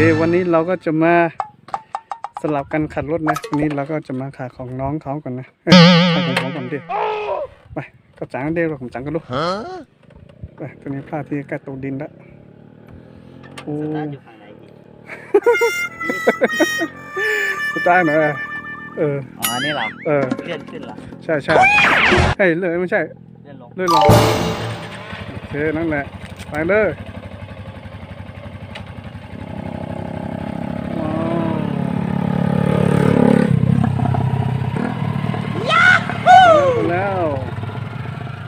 เควันนี้เราก็จะมาสลับกันขัดรถนะวันนี้เราก็จะมาขัดของน้องเขาก่อนนะเอ้ยขัดของผมก่อนดิไปก็จังเดียวผมจังก็รู้ไปตัวนี้พลาดที่ใกล้ตกดินละโอ้สตาร์ทอยู่ฝั่งไหนพี่สตาร์ทหน่อยเอออ๋ออันนี่เหรอเออเลื่อนขึ้นเหรอใช่ใช่เฮ้ยเลยไม่ใช่เลื่อนลงเลื่อนลงโอเคนั่นแหละไปเลยว้าวไปแล้ว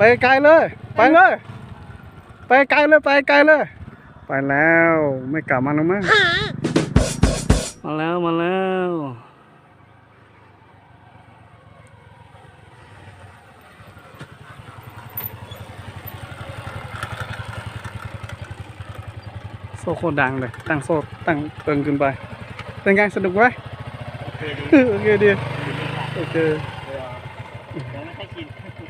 ไปไกลเลย ไปเลย ไปไกลเลยไปไกลเลย ไปแล้วไม่กลับมาแล้วมั้งมาแล้วมาแล้วโซ่โคตรดังเลย ตั้งโซ่ตั้งเติงขึ้นไป เป็นไงสนุกไหมโอเคดี โอเคดีโอเคเออยังไม่ค่อยชินอืมถึงซูมโอเคจุกจังก็รู้ตั้งจังอ๋อตั้งตากรู้นี่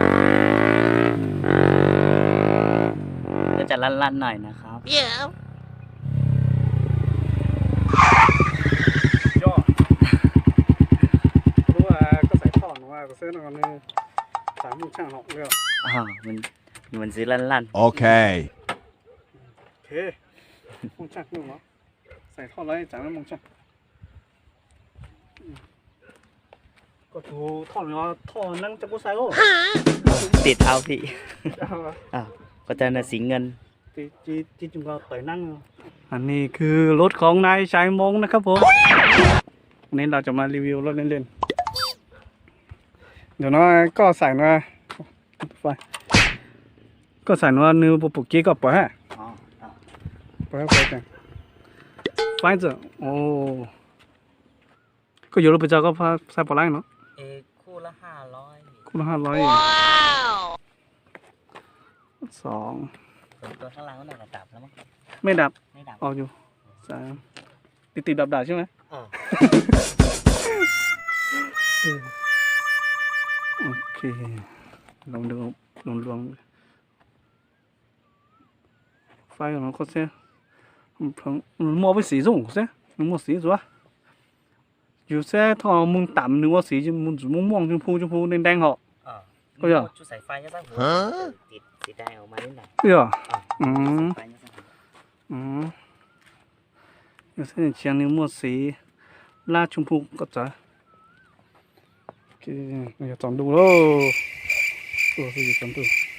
ล้วก็จะลั่นๆหน่อยนะครับยอดรู้ว่าก็ใส่ท่อนว่าก็ซื้อหน่อยนึงสามหมื่นช่างหกเรียวอ๋อมันมันซื้อลั่น Okay. โอเคมงช่างหนึ่งเหรอใส่ท่อนไรจากนั้นมงช่างอืมก็ถูท่อนเนาะท่อนนั่งจะกูใส่โอ้ๆติดเอาพี่เอาวะอ้าวก็จะน่ะสีเงิน จีจีจีจุงก็ต่อยนั่งเอาอันนี้คือรถของนายชายมงนะครับผมวันนี้เราจะมารีวิวรถเล่นๆ เดี๋ยวน้อยก็ใส่นะไฟก็ใส่นะนื้อปุกกี้ก็ปล่อยฮะอ๋ออ๋อปล่อยปล่อยกันไฟจะโอ้ก็อยู่รถประจาก็พาใส่ปล่อยเนาะเอคู่ละห้าร้อยคุณละห้าร้อยสองส่วน ตัวข้างล่างก็น่าจะดับแล้วมั้งไม่ดับไม่ดับออกอยู่สามติดติดดับดับๆใช่ไหมอ๋อโอเคลองดูลองลองไฟของเราก็เสียผมมองไปสีส้มเสียมันมองสีตัวอยู่เสียถ้ามึงต่ำนึกว่าสีจะมึงม่วงม่วงชมพูชมพูแดงๆเหรออ๋อก็เหรอชุดสายไฟใช่ป่ะหัวฮะติด สีแดงออกมานิดหน่อย对啊，อ๋ออืมสายไฟใ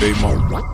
they my